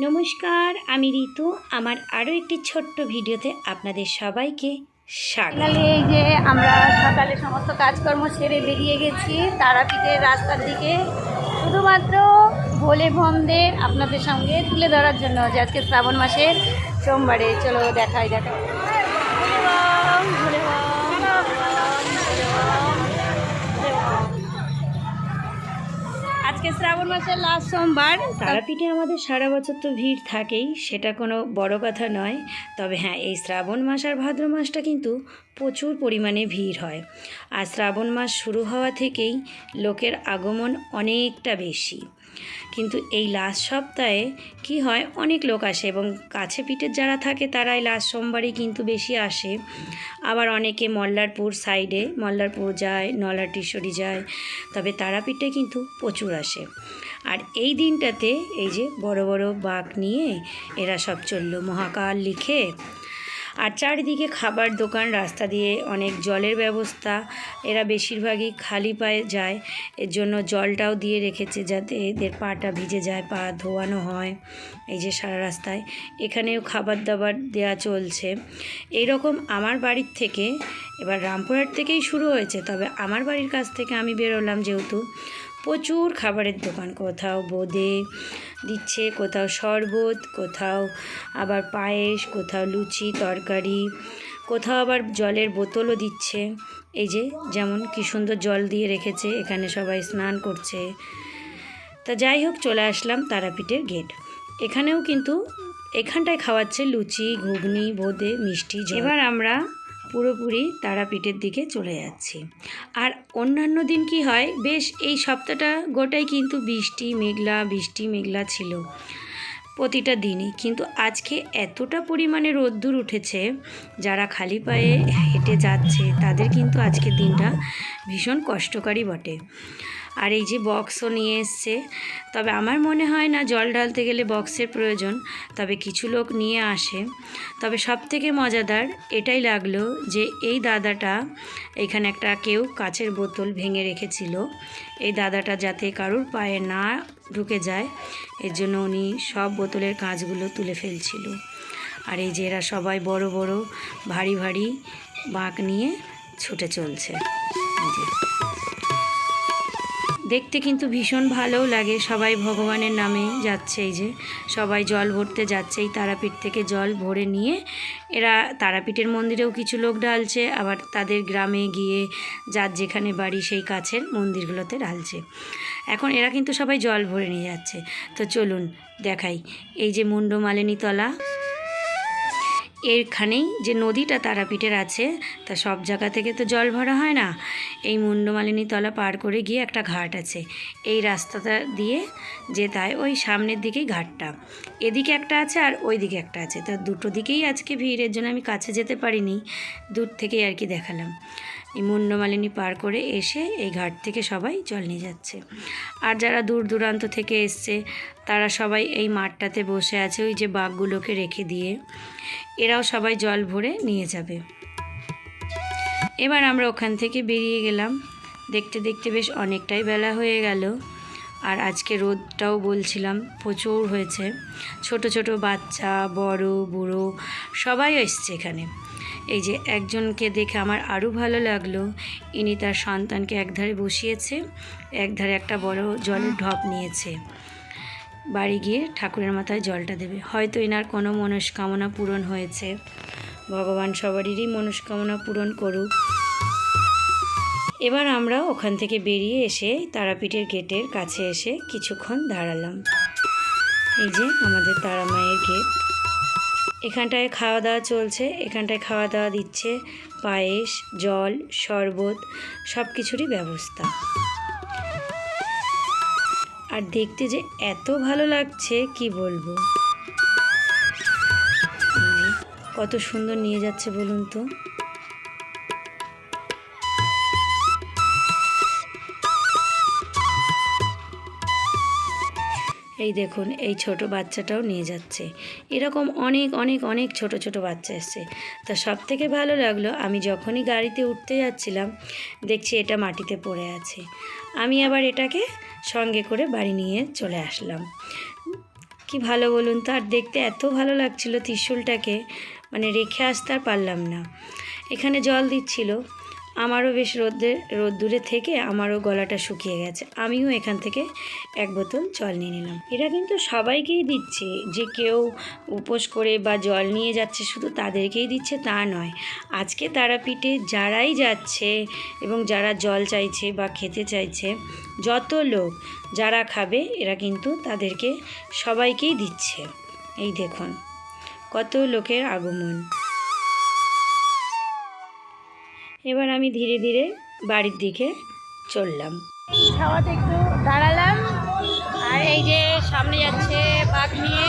নমস্কার, আমি ঋতু। আমার আরও একটি ছোট্ট ভিডিওতে আপনাদের সবাইকে সকালে এই যে আমরা সকালে সমস্ত কাজকর্ম সেরে বেরিয়ে গেছি, তারাপীঠের রাস্তার দিকে। শুধুমাত্র ভোলে ভমদের আপনাদের সঙ্গে তুলে ধরার জন্য যে আজকে শ্রাবণ মাসের সোমবারে। চলো দেখাই দেখাই। শ্রাবণ মাসের লাস্ট সোমবার। তারাপীঠে আমাদের সারা বছর তো ভিড় থাকেই, সেটা কোনো বড় কথা নয়। তবে হ্যাঁ এই শ্রাবণ মাস আর ভাদ্র মাসটা কিন্তু প্রচুর পরিমাণে ভিড় হয়। আর শ্রাবণ মাস শুরু হওয়া থেকেই লোকের আগমন অনেকটা বেশি। কিন্তু এই লাস্ট সপ্তাহে কি হয়? অনেক লোক আসে এবং কাছে পিঠের যারা থাকে তারাই লাস্ট সোমবারই কিন্তু বেশি আসে। আবার অনেকে মল্লারপুর সাইডে মল্লারপুর যায় নলাটিশ্বরী যায়, তবে তারাপীঠে কিন্তু প্রচুর আসে। আর এই দিনটাতে এই যে বড় বড় বাঘ নিয়ে এরা সব চলল। মহাকাল লিখে আর চারিদিকে খাবার দোকান, রাস্তা দিয়ে অনেক জলের ব্যবস্থা। এরা বেশিরভাগই খালি পায়ে যায়, এর জন্য জলটাও দিয়ে রেখেছে যাতে এদের পাটা ভিজে যায়, পা ধোয়ানো হয় এই যে সারা রাস্তায়। এখানেও খাবার দাবার দেয়া চলছে। এইরকম আমার বাড়ির থেকে, এবার রামপুরহাট থেকেই শুরু হয়েছে, তবে আমার বাড়ির কাছ থেকে আমি বেরোলাম যেহেতু। প্রচুর খাবারের দোকান, কোথাও বোঁদে দিচ্ছে, কোথাও শরবত, কোথাও আবার পায়েস, কোথাও লুচি, তরকারি, কোথাও আবার জলের বোতলও দিচ্ছে। এই যে, যেমন কি সুন্দর জল দিয়ে রেখেছে, এখানে সবাই স্নান করছে। তা যাই হোক, চলে আসলাম তারাপীঠের গেট। এখানেও কিন্তু, এখানটায় খাওয়াচ্ছে লুচি, ঘুগনি, বোঁদে, মিষ্টি। এবার আমরা পুরোপুরি তারাপীঠের দিকে চলে যাচ্ছি। আর অন্যান্য দিন কি হয়, বেশ এই সপ্তাহটা গোটাই কিন্তু বৃষ্টি মেঘলা বৃষ্টি মেঘলা ছিল প্রতিটা দিনই। কিন্তু আজকে এতটা পরিমাণে রোদ্দুর উঠেছে, যারা খালি পায়ে হেঁটে যাচ্ছে, তাদের কিন্তু আজকের দিনটা ভীষণ কষ্টকারী বটে। আর এই যে বক্সও নিয়ে এসছে। তবে আমার মনে হয় না জল ঢালতে গেলে বক্সের প্রয়োজন, তবে কিছু লোক নিয়ে আসে। তবে সব থেকে মজাদার এটাই লাগল যে এই দাদাটা এখানে একটা কেউ কাচের বোতল ভেঙে রেখেছিল। এই দাদাটা যাতে কারুর পায়ে না ঢুকে যায়, এর জন্য উনি সব বোতলের কাঁচগুলো তুলে ফেলছিল। আর এই যে এরা সবাই বড় বড়, ভারী ভারী বাঁক নিয়ে ছুটে চলছে। দেখতে কিন্তু ভীষণ ভালোও লাগে। সবাই ভগবানের নামে যাচ্ছে এই যে, সবাই জল ভরতে যাচ্ছে। এই তারাপীঠ থেকে জল ভরে নিয়ে এরা তারাপীঠের মন্দিরেও কিছু লোক ঢালছে, আবার তাদের গ্রামে গিয়ে যার যেখানে বাড়ি সেই কাছের মন্দিরগুলোতে ঢালছে। এখন এরা কিন্তু সবাই জল ভরে নিয়ে যাচ্ছে। তো চলুন দেখাই। এই যে মুন্ডমালিনী তলা এখানেই যে নদীটা তারাপীঠের আছে, তা সব জায়গা থেকে তো জল ভরা হয় না। এই মুন্ডমালিনী তলা পার করে গিয়ে একটা ঘাট আছে। এই রাস্তাটা দিয়ে যে তাই ওই সামনের দিকেই ঘাটটা। এদিকে একটা আছে আর ওই দিকে একটা আছে। তা দুটো দিকেই আজকে ভিড়ের জন্য আমি কাছে যেতে পারিনি। দূর থেকেই আর কি দেখালাম। এই মুন্ডমালিনী পার করে এসে এই ঘাট থেকে সবাই জল নিয়ে যাচ্ছে। আর যারা দূর দূরান্ত থেকে এসছে, তারা সবাই এই মাঠটাতে বসে আছে ওই যে বাঘগুলোকে রেখে দিয়ে। এরাও সবাই জল ভরে নিয়ে যাবে। এবার আমরা ওখান থেকে বেরিয়ে গেলাম। দেখতে দেখতে বেশ অনেকটাই বেলা হয়ে গেল। আর আজকে রোদটাও বলছিলাম, প্রচুর হয়েছে। ছোট ছোট বাচ্চা, বড়, বুড়ো, সবাই এসছে এখানে। এই যে একজনকে দেখে আমার আরও ভালো লাগল। ইনি তার সন্তানকে একধারে বসিয়েছে, একধারে একটা বড় জলের ঢপ নিয়েছে। বাড়ি গিয়ে ঠাকুরের মাথায় জলটা দেবে। হয়তো এনার কোনো মনস্কামনা পূরণ হয়েছে। ভগবান সবারই মনস্কামনা পূরণ করুক। এবার আমরা ওখান থেকে বেরিয়ে এসে তারাপীঠের গেটের কাছে এসে কিছুক্ষণ দাঁড়ালাম। এই যে আমাদের তারা মায়ের গেট। এখানটায় খাওয়া দাওয়া চলছে, এখানটায় খাওয়া দাওয়া দিচ্ছে, পায়েস, জল, শরবত সব কিছুরই ব্যবস্থা। আর দেখতে যে এত ভালো লাগছে, কি বলব? কত সুন্দর নিয়ে যাচ্ছে বলুন তো। এই দেখুন, এই ছোট বাচ্চাটাও নিয়ে যাচ্ছে। এরকম অনেক অনেক অনেক ছোট ছোট বাচ্চা এসছে। তা সব থেকে ভালো লাগল, আমি যখনই গাড়িতে উঠতে যাচ্ছিলাম, দেখছি এটা মাটিতে পড়ে আছে। আমি আবার এটাকে সঙ্গে করে বাড়ি নিয়ে চলে আসলাম। কি ভালো বলুন তার দেখতে এত ভালো লাগছিল ত্রিশূলটাকে মানে রেখে আসতে আর পারলাম না। এখানে জল দিচ্ছিল আমারও বেশ রোদ্রে, রোদ্দুরে থেকে আমারও গলাটা শুকিয়ে গেছে। আমিও এখান থেকে এক বোতল জল নিয়ে নিলাম। এটা কিন্তু সবাইকেই দিচ্ছে। যে কেউ উপোস করে বা জল নিয়ে যাচ্ছে শুধু তাদেরকেই দিচ্ছে তা নয়। আজকে তারাপীঠে যারাই যাচ্ছে এবং যারা জল চাইছে বা খেতে চাইছে, যত লোক যারা খাবে, এরা কিন্তু তাদেরকে সবাইকেই দিচ্ছে। এই দেখুন, কত লোকের আগমন। এবার আমি ধীরে ধীরে বাড়ির দিকে চললাম। খাওয়াতে একটু দাঁড়ালাম, আর এই যে সামনে যাচ্ছে বাঘ নিয়ে।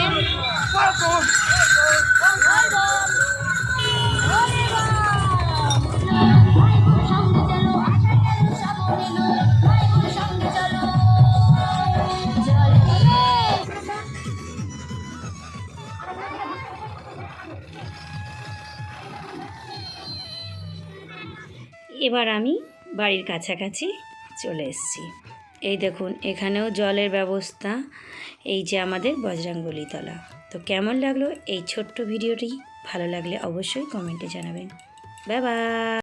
এবার আমি বাড়ির কাছাকাছি চলে এসেছি। এই দেখুন, এখানেও জলের ব্যবস্থা। এই যে আমাদের বজরাঙ্গলিতলা তো কেমন লাগল এই ছোট্ট ভিডিওটি? ভালো লাগলে অবশ্যই কমেন্টে জানাবেন। বাবা